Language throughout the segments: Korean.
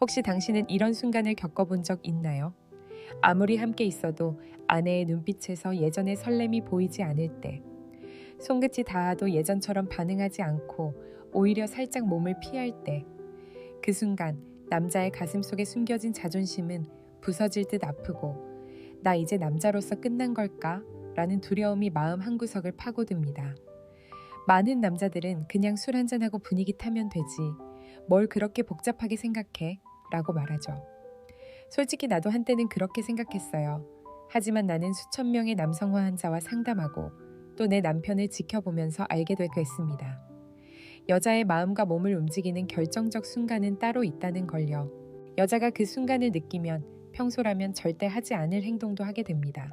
혹시 당신은 이런 순간을 겪어본 적 있나요? 아무리 함께 있어도 아내의 눈빛에서 예전의 설렘이 보이지 않을 때, 손끝이 닿아도 예전처럼 반응하지 않고 오히려 살짝 몸을 피할 때, 그 순간 남자의 가슴 속에 숨겨진 자존심은 부서질 듯 아프고, 나 이제 남자로서 끝난 걸까? 라는 두려움이 마음 한구석을 파고듭니다. 많은 남자들은 그냥 술 한잔하고 분위기 타면 되지. 뭘 그렇게 복잡하게 생각해? 라고 말하죠. 솔직히 나도 한때는 그렇게 생각했어요. 하지만 나는 수천 명의 남성화 환자와 상담하고 또 내 남편을 지켜보면서 알게 됐습니다. 여자의 마음과 몸을 움직이는 결정적 순간은 따로 있다는 걸요. 여자가 그 순간을 느끼면 평소라면 절대 하지 않을 행동도 하게 됩니다.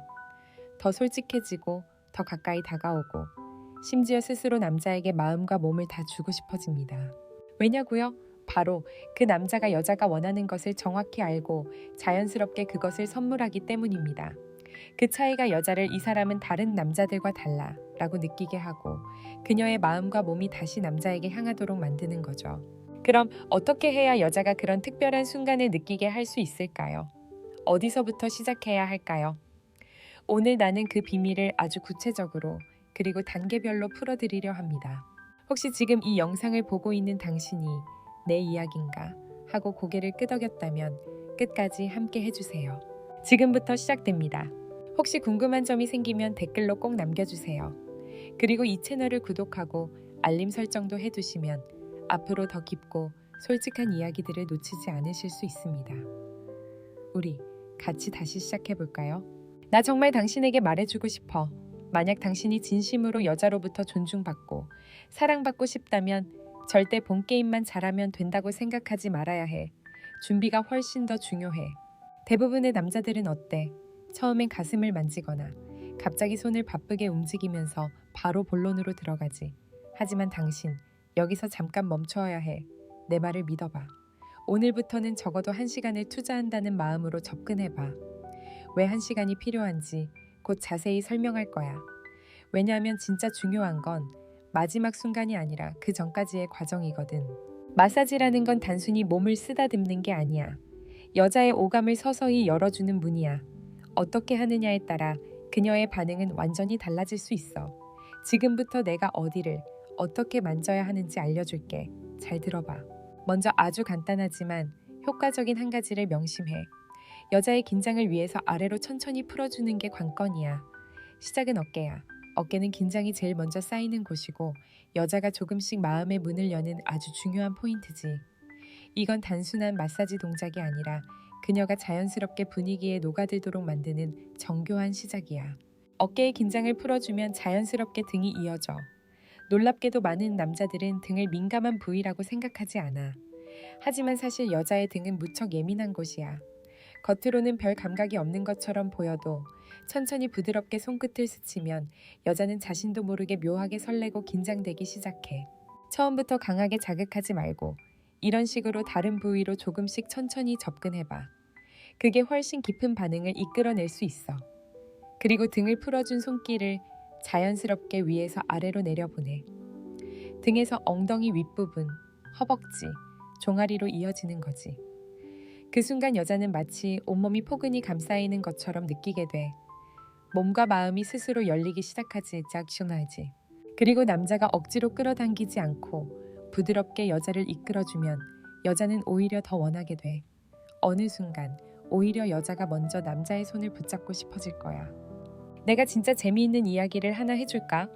더 솔직해지고 더 가까이 다가오고 심지어 스스로 남자에게 마음과 몸을 다 주고 싶어집니다. 왜냐고요? 바로 그 남자가 여자가 원하는 것을 정확히 알고 자연스럽게 그것을 선물하기 때문입니다. 그 차이가 여자를 이 사람은 다른 남자들과 달라 라고 느끼게 하고 그녀의 마음과 몸이 다시 남자에게 향하도록 만드는 거죠. 그럼 어떻게 해야 여자가 그런 특별한 순간을 느끼게 할 수 있을까요? 어디서부터 시작해야 할까요? 오늘 나는 그 비밀을 아주 구체적으로 그리고 단계별로 풀어드리려 합니다. 혹시 지금 이 영상을 보고 있는 당신이 내 이야기인가 하고 고개를 끄덕였다면 끝까지 함께 해주세요. 지금부터 시작됩니다. 혹시 궁금한 점이 생기면 댓글로 꼭 남겨주세요. 그리고 이 채널을 구독하고 알림 설정도 해두시면 앞으로 더 깊고 솔직한 이야기들을 놓치지 않으실 수 있습니다. 우리 같이 다시 시작해볼까요? 나 정말 당신에게 말해주고 싶어. 만약 당신이 진심으로 여자로부터 존중받고 사랑받고 싶다면 절대 본 게임만 잘하면 된다고 생각하지 말아야 해. 준비가 훨씬 더 중요해. 대부분의 남자들은 어때? 처음엔 가슴을 만지거나 갑자기 손을 바쁘게 움직이면서 바로 본론으로 들어가지. 하지만 당신, 여기서 잠깐 멈춰야 해. 내 말을 믿어봐. 오늘부터는 적어도 한 시간을 투자한다는 마음으로 접근해봐. 왜 한 시간이 필요한지 곧 자세히 설명할 거야. 왜냐하면 진짜 중요한 건 마지막 순간이 아니라 그 전까지의 과정이거든. 마사지라는 건 단순히 몸을 쓰다듬는 게 아니야. 여자의 오감을 서서히 열어주는 문이야. 어떻게 하느냐에 따라 그녀의 반응은 완전히 달라질 수 있어. 지금부터 내가 어디를 어떻게 만져야 하는지 알려줄게. 잘 들어봐. 먼저 아주 간단하지만 효과적인 한 가지를 명심해. 여자의 긴장을 위해서 아래로 천천히 풀어주는 게 관건이야. 시작은 어깨야. 어깨는 긴장이 제일 먼저 쌓이는 곳이고 여자가 조금씩 마음의 문을 여는 아주 중요한 포인트지. 이건 단순한 마사지 동작이 아니라 그녀가 자연스럽게 분위기에 녹아들도록 만드는 정교한 시작이야. 어깨의 긴장을 풀어주면 자연스럽게 등이 이어져. 놀랍게도 많은 남자들은 등을 민감한 부위라고 생각하지 않아. 하지만 사실 여자의 등은 무척 예민한 곳이야. 겉으로는 별 감각이 없는 것처럼 보여도 천천히 부드럽게 손끝을 스치면 여자는 자신도 모르게 묘하게 설레고 긴장되기 시작해. 처음부터 강하게 자극하지 말고 이런 식으로 다른 부위로 조금씩 천천히 접근해봐. 그게 훨씬 깊은 반응을 이끌어낼 수 있어. 그리고 등을 풀어준 손길을 자연스럽게 위에서 아래로 내려보내. 등에서 엉덩이 윗부분, 허벅지, 종아리로 이어지는 거지. 그 순간 여자는 마치 온몸이 포근히 감싸이는 것처럼 느끼게 돼. 몸과 마음이 스스로 열리기 시작하지 짝슈나지. 그리고 남자가 억지로 끌어당기지 않고 부드럽게 여자를 이끌어주면 여자는 오히려 더 원하게 돼. 어느 순간 오히려 여자가 먼저 남자의 손을 붙잡고 싶어질 거야. 내가 진짜 재미있는 이야기를 하나 해줄까?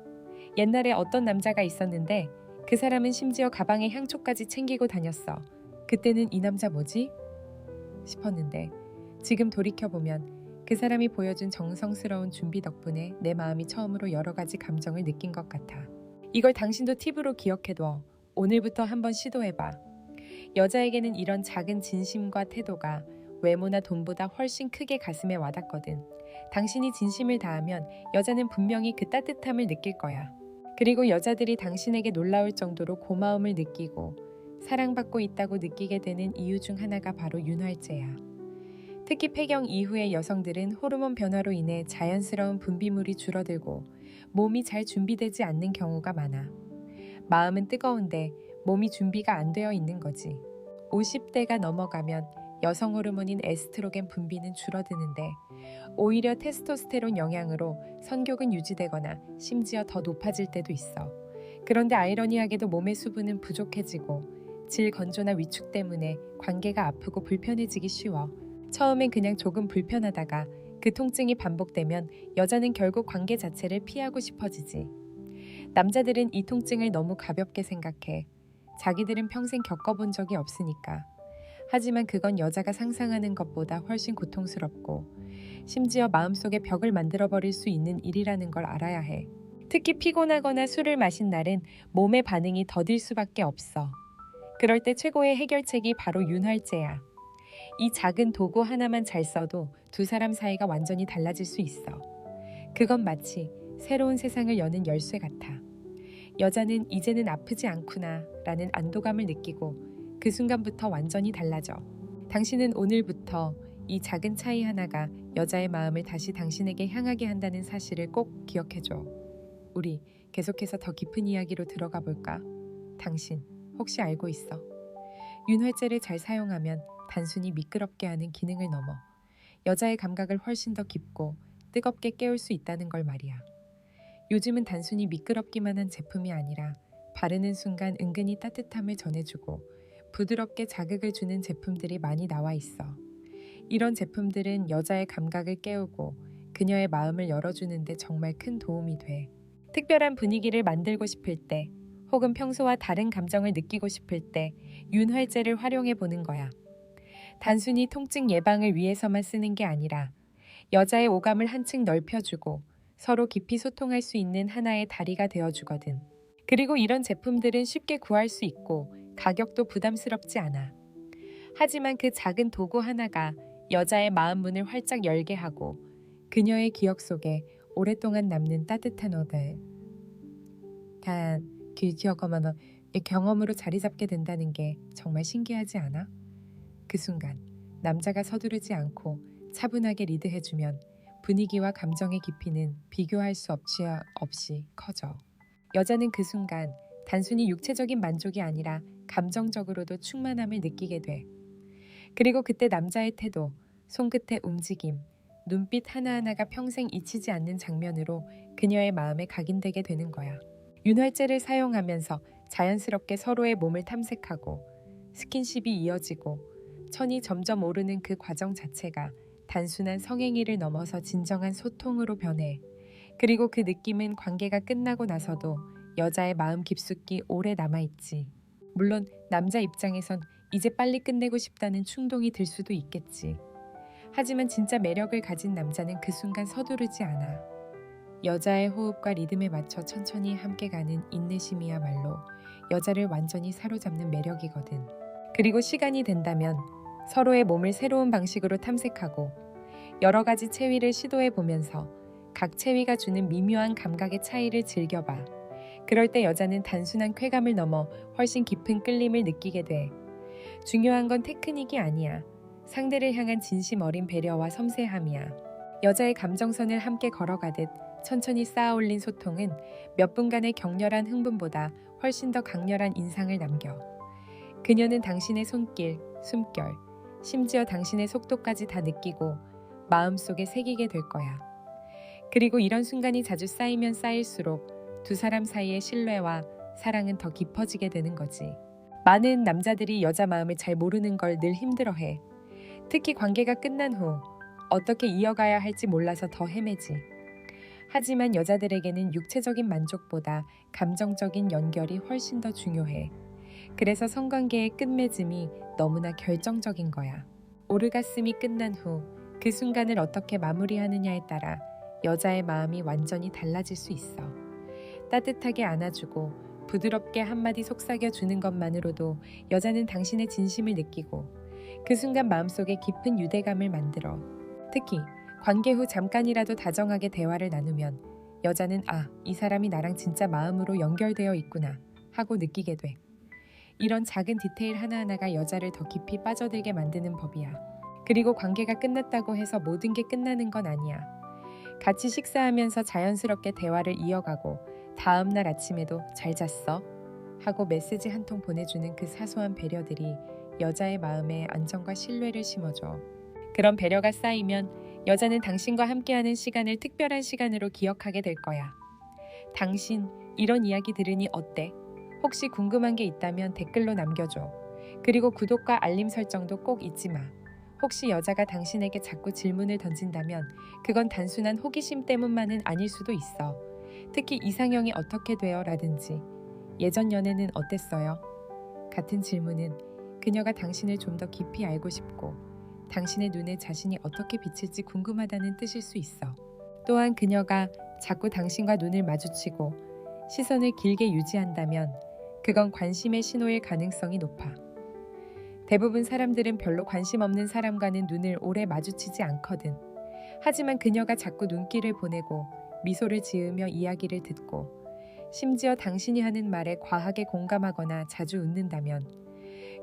옛날에 어떤 남자가 있었는데 그 사람은 심지어 가방에 향초까지 챙기고 다녔어. 그때는 이 남자 뭐지? 싶었는데 지금 돌이켜보면 그 사람이 보여준 정성스러운 준비 덕분에 내 마음이 처음으로 여러 가지 감정을 느낀 것 같아. 이걸 당신도 팁으로 기억해둬. 오늘부터 한번 시도해봐. 여자에게는 이런 작은 진심과 태도가 외모나 돈보다 훨씬 크게 가슴에 와닿거든. 당신이 진심을 다하면 여자는 분명히 그 따뜻함을 느낄 거야. 그리고 여자들이 당신에게 놀라울 정도로 고마움을 느끼고 사랑받고 있다고 느끼게 되는 이유 중 하나가 바로 윤활제야. 특히 폐경 이후의 여성들은 호르몬 변화로 인해 자연스러운 분비물이 줄어들고 몸이 잘 준비되지 않는 경우가 많아. 마음은 뜨거운데 몸이 준비가 안 되어 있는 거지. 50대가 넘어가면 여성 호르몬인 에스트로겐 분비는 줄어드는데 오히려 테스토스테론 영향으로 성욕은 유지되거나 심지어 더 높아질 때도 있어. 그런데 아이러니하게도 몸의 수분은 부족해지고 질 건조나 위축 때문에 관계가 아프고 불편해지기 쉬워. 처음엔 그냥 조금 불편하다가 그 통증이 반복되면 여자는 결국 관계 자체를 피하고 싶어지지. 남자들은 이 통증을 너무 가볍게 생각해. 자기들은 평생 겪어본 적이 없으니까. 하지만 그건 여자가 상상하는 것보다 훨씬 고통스럽고 심지어 마음속에 벽을 만들어 버릴 수 있는 일이라는 걸 알아야 해. 특히 피곤하거나 술을 마신 날은 몸의 반응이 더딜 수밖에 없어. 그럴 때 최고의 해결책이 바로 윤활제야. 이 작은 도구 하나만 잘 써도 두 사람 사이가 완전히 달라질 수 있어. 그건 마치 새로운 세상을 여는 열쇠 같아. 여자는 이제는 아프지 않구나 라는 안도감을 느끼고 그 순간부터 완전히 달라져. 당신은 오늘부터 이 작은 차이 하나가 여자의 마음을 다시 당신에게 향하게 한다는 사실을 꼭 기억해줘. 우리 계속해서 더 깊은 이야기로 들어가 볼까? 당신 혹시 알고 있어? 윤활제를 잘 사용하면 단순히 미끄럽게 하는 기능을 넘어 여자의 감각을 훨씬 더 깊고 뜨겁게 깨울 수 있다는 걸 말이야. 요즘은 단순히 미끄럽기만 한 제품이 아니라 바르는 순간 은근히 따뜻함을 전해주고 부드럽게 자극을 주는 제품들이 많이 나와 있어. 이런 제품들은 여자의 감각을 깨우고 그녀의 마음을 열어주는데 정말 큰 도움이 돼. 특별한 분위기를 만들고 싶을 때, 혹은 평소와 다른 감정을 느끼고 싶을 때 윤활제를 활용해 보는 거야. 단순히 통증 예방을 위해서만 쓰는 게 아니라 여자의 오감을 한층 넓혀주고 서로 깊이 소통할 수 있는 하나의 다리가 되어주거든. 그리고 이런 제품들은 쉽게 구할 수 있고 가격도 부담스럽지 않아. 하지만 그 작은 도구 하나가 여자의 마음 문을 활짝 열게 하고 그녀의 기억 속에 오랫동안 남는 따뜻한 어들. 단, 그 기억어머너 경험으로 자리 잡게 된다는 게 정말 신기하지 않아? 그 순간 남자가 서두르지 않고 차분하게 리드해주면 분위기와 감정의 깊이는 비교할 수 없이, 없이 커져. 여자는 그 순간 단순히 육체적인 만족이 아니라 감정적으로도 충만함을 느끼게 돼. 그리고 그때 남자의 태도, 손끝의 움직임, 눈빛 하나하나가 평생 잊히지 않는 장면으로 그녀의 마음에 각인되게 되는 거야. 윤활제를 사용하면서 자연스럽게 서로의 몸을 탐색하고 스킨십이 이어지고 천이 점점 오르는 그 과정 자체가 단순한 성행위를 넘어서 진정한 소통으로 변해. 그리고 그 느낌은 관계가 끝나고 나서도 여자의 마음 깊숙이 오래 남아있지. 물론 남자 입장에선 이제 빨리 끝내고 싶다는 충동이 들 수도 있겠지. 하지만 진짜 매력을 가진 남자는 그 순간 서두르지 않아. 여자의 호흡과 리듬에 맞춰 천천히 함께 가는 인내심이야말로 여자를 완전히 사로잡는 매력이거든. 그리고 시간이 된다면 서로의 몸을 새로운 방식으로 탐색하고 여러 가지 체위를 시도해 보면서 각 체위가 주는 미묘한 감각의 차이를 즐겨봐. 그럴 때 여자는 단순한 쾌감을 넘어 훨씬 깊은 끌림을 느끼게 돼. 중요한 건 테크닉이 아니야. 상대를 향한 진심 어린 배려와 섬세함이야. 여자의 감정선을 함께 걸어가듯 천천히 쌓아 올린 소통은 몇 분간의 격렬한 흥분보다 훨씬 더 강렬한 인상을 남겨. 그녀는 당신의 손길, 숨결, 심지어 당신의 속도까지 다 느끼고 마음속에 새기게 될 거야. 그리고 이런 순간이 자주 쌓이면 쌓일수록 두 사람 사이의 신뢰와 사랑은 더 깊어지게 되는 거지. 많은 남자들이 여자 마음을 잘 모르는 걸 늘 힘들어해. 특히 관계가 끝난 후 어떻게 이어가야 할지 몰라서 더 헤매지. 하지만 여자들에게는 육체적인 만족보다 감정적인 연결이 훨씬 더 중요해. 그래서 성관계의 끝맺음이 너무나 결정적인 거야. 오르가슴이 끝난 후 그 순간을 어떻게 마무리하느냐에 따라 여자의 마음이 완전히 달라질 수 있어. 따뜻하게 안아주고 부드럽게 한마디 속삭여 주는 것만으로도 여자는 당신의 진심을 느끼고 그 순간 마음속에 깊은 유대감을 만들어. 특히 관계 후 잠깐이라도 다정하게 대화를 나누면 여자는 아, 이 사람이 나랑 진짜 마음으로 연결되어 있구나 하고 느끼게 돼. 이런 작은 디테일 하나하나가 여자를 더 깊이 빠져들게 만드는 법이야. 그리고 관계가 끝났다고 해서 모든 게 끝나는 건 아니야. 같이 식사하면서 자연스럽게 대화를 이어가고 다음 날 아침에도 잘 잤어? 하고 메시지 한 통 보내주는 그 사소한 배려들이 여자의 마음에 안정과 신뢰를 심어줘. 그런 배려가 쌓이면 여자는 당신과 함께하는 시간을 특별한 시간으로 기억하게 될 거야. 당신 이런 이야기 들으니 어때? 혹시 궁금한 게 있다면 댓글로 남겨줘. 그리고 구독과 알림 설정도 꼭 잊지 마. 혹시 여자가 당신에게 자꾸 질문을 던진다면 그건 단순한 호기심 때문만은 아닐 수도 있어. 특히 이상형이 어떻게 되어 라든지 예전 연애는 어땠어요? 같은 질문은 그녀가 당신을 좀 더 깊이 알고 싶고 당신의 눈에 자신이 어떻게 비칠지 궁금하다는 뜻일 수 있어. 또한 그녀가 자꾸 당신과 눈을 마주치고 시선을 길게 유지한다면 그건 관심의 신호일 가능성이 높아. 대부분 사람들은 별로 관심 없는 사람과는 눈을 오래 마주치지 않거든. 하지만 그녀가 자꾸 눈길을 보내고 미소를 지으며 이야기를 듣고 심지어 당신이 하는 말에 과하게 공감하거나 자주 웃는다면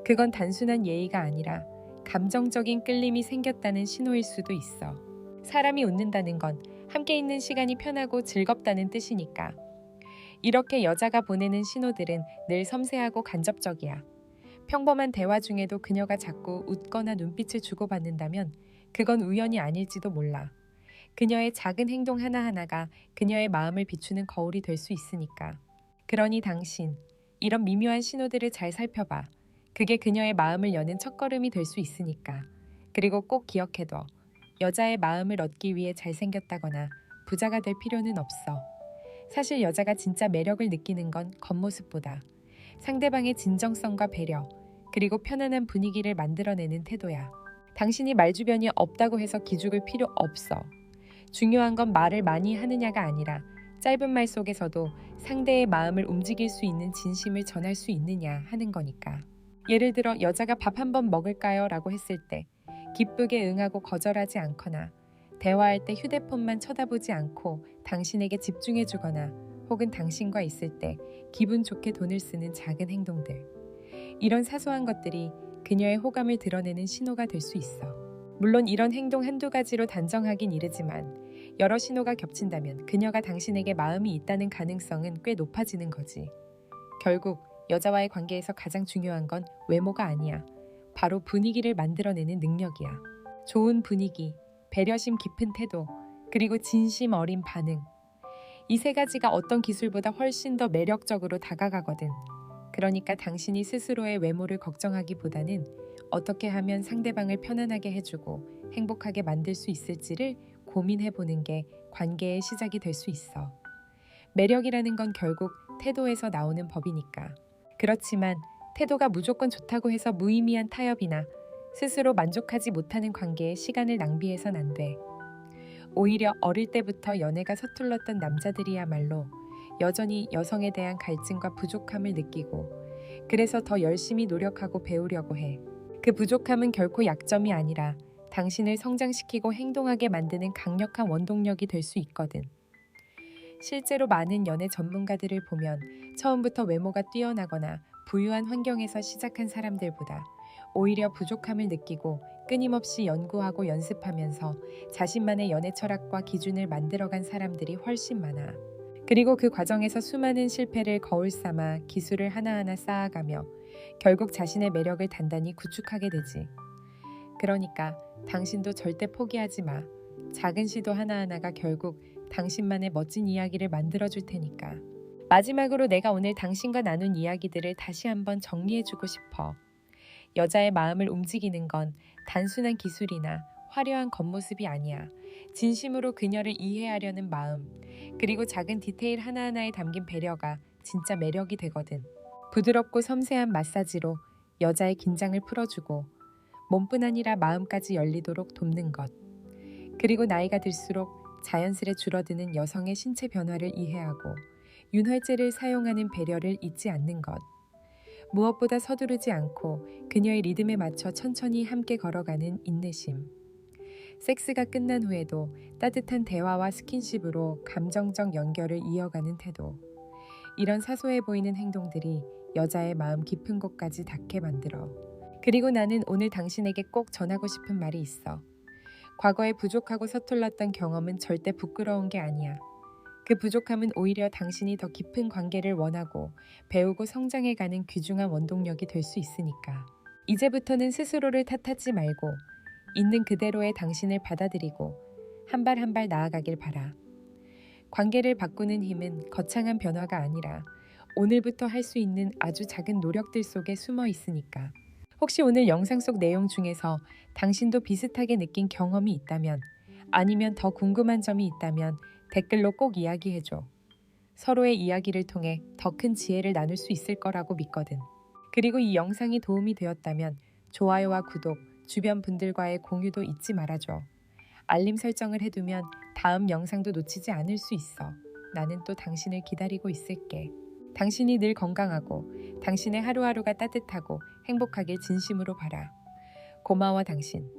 그건 단순한 예의가 아니라 감정적인 끌림이 생겼다는 신호일 수도 있어. 사람이 웃는다는 건 함께 있는 시간이 편하고 즐겁다는 뜻이니까. 이렇게 여자가 보내는 신호들은 늘 섬세하고 간접적이야. 평범한 대화 중에도 그녀가 자꾸 웃거나 눈빛을 주고받는다면 그건 우연이 아닐지도 몰라. 그녀의 작은 행동 하나하나가 그녀의 마음을 비추는 거울이 될 수 있으니까. 그러니 당신, 이런 미묘한 신호들을 잘 살펴봐. 그게 그녀의 마음을 여는 첫걸음이 될 수 있으니까. 그리고 꼭 기억해둬. 여자의 마음을 얻기 위해 잘생겼다거나 부자가 될 필요는 없어. 사실 여자가 진짜 매력을 느끼는 건 겉모습보다 상대방의 진정성과 배려, 그리고 편안한 분위기를 만들어내는 태도야. 당신이 말 주변이 없다고 해서 기죽을 필요 없어. 중요한 건 말을 많이 하느냐가 아니라 짧은 말 속에서도 상대의 마음을 움직일 수 있는 진심을 전할 수 있느냐 하는 거니까. 예를 들어 여자가 밥 한 번 먹을까요? 라고 했을 때 기쁘게 응하고 거절하지 않거나 대화할 때 휴대폰만 쳐다보지 않고 당신에게 집중해 주거나 혹은 당신과 있을 때 기분 좋게 돈을 쓰는 작은 행동들. 이런 사소한 것들이 그녀의 호감을 드러내는 신호가 될 수 있어. 물론 이런 행동 한두 가지로 단정하긴 이르지만 여러 신호가 겹친다면 그녀가 당신에게 마음이 있다는 가능성은 꽤 높아지는 거지. 결국 여자와의 관계에서 가장 중요한 건 외모가 아니야. 바로 분위기를 만들어내는 능력이야. 좋은 분위기, 배려심 깊은 태도, 그리고 진심 어린 반응. 이 세 가지가 어떤 기술보다 훨씬 더 매력적으로 다가가거든. 그러니까 당신이 스스로의 외모를 걱정하기보다는 어떻게 하면 상대방을 편안하게 해주고 행복하게 만들 수 있을지를 고민해 보는 게 관계의 시작이 될 수 있어. 매력이라는 건 결국 태도에서 나오는 법이니까. 그렇지만 태도가 무조건 좋다고 해서 무의미한 타협이나 스스로 만족하지 못하는 관계에 시간을 낭비해선 안 돼. 오히려 어릴 때부터 연애가 서툴렀던 남자들이야말로 여전히 여성에 대한 갈증과 부족함을 느끼고 그래서 더 열심히 노력하고 배우려고 해. 그 부족함은 결코 약점이 아니라 당신을 성장시키고 행동하게 만드는 강력한 원동력이 될 수 있거든. 실제로 많은 연애 전문가들을 보면 처음부터 외모가 뛰어나거나 부유한 환경에서 시작한 사람들보다 오히려 부족함을 느끼고 끊임없이 연구하고 연습하면서 자신만의 연애 철학과 기준을 만들어간 사람들이 훨씬 많아. 그리고 그 과정에서 수많은 실패를 거울 삼아 기술을 하나하나 쌓아가며 결국 자신의 매력을 단단히 구축하게 되지. 그러니까 당신도 절대 포기하지 마. 작은 시도 하나하나가 결국 당신만의 멋진 이야기를 만들어 줄 테니까. 마지막으로 내가 오늘 당신과 나눈 이야기들을 다시 한번 정리해 주고 싶어. 여자의 마음을 움직이는 건 단순한 기술이나 화려한 겉모습이 아니야. 진심으로 그녀를 이해하려는 마음, 그리고 작은 디테일 하나하나에 담긴 배려가 진짜 매력이 되거든. 부드럽고 섬세한 마사지로 여자의 긴장을 풀어주고 몸뿐 아니라 마음까지 열리도록 돕는 것. 그리고 나이가 들수록 자연스레 줄어드는 여성의 신체 변화를 이해하고 윤활제를 사용하는 배려를 잊지 않는 것. 무엇보다 서두르지 않고 그녀의 리듬에 맞춰 천천히 함께 걸어가는 인내심. 섹스가 끝난 후에도 따뜻한 대화와 스킨십으로 감정적 연결을 이어가는 태도. 이런 사소해 보이는 행동들이 여자의 마음 깊은 곳까지 닿게 만들어. 그리고 나는 오늘 당신에게 꼭 전하고 싶은 말이 있어. 과거에 부족하고 서툴렀던 경험은 절대 부끄러운 게 아니야. 그 부족함은 오히려 당신이 더 깊은 관계를 원하고 배우고 성장해가는 귀중한 원동력이 될 수 있으니까. 이제부터는 스스로를 탓하지 말고 있는 그대로의 당신을 받아들이고 한 발 한 발 나아가길 바라. 관계를 바꾸는 힘은 거창한 변화가 아니라 오늘부터 할 수 있는 아주 작은 노력들 속에 숨어 있으니까. 혹시 오늘 영상 속 내용 중에서 당신도 비슷하게 느낀 경험이 있다면 아니면 더 궁금한 점이 있다면 댓글로 꼭 이야기해줘. 서로의 이야기를 통해 더 큰 지혜를 나눌 수 있을 거라고 믿거든. 그리고 이 영상이 도움이 되었다면 좋아요와 구독, 주변 분들과의 공유도 잊지 말아줘. 알림 설정을 해두면 다음 영상도 놓치지 않을 수 있어. 나는 또 당신을 기다리고 있을게. 당신이 늘 건강하고 당신의 하루하루가 따뜻하고 행복하길 진심으로 바라. 고마워 당신.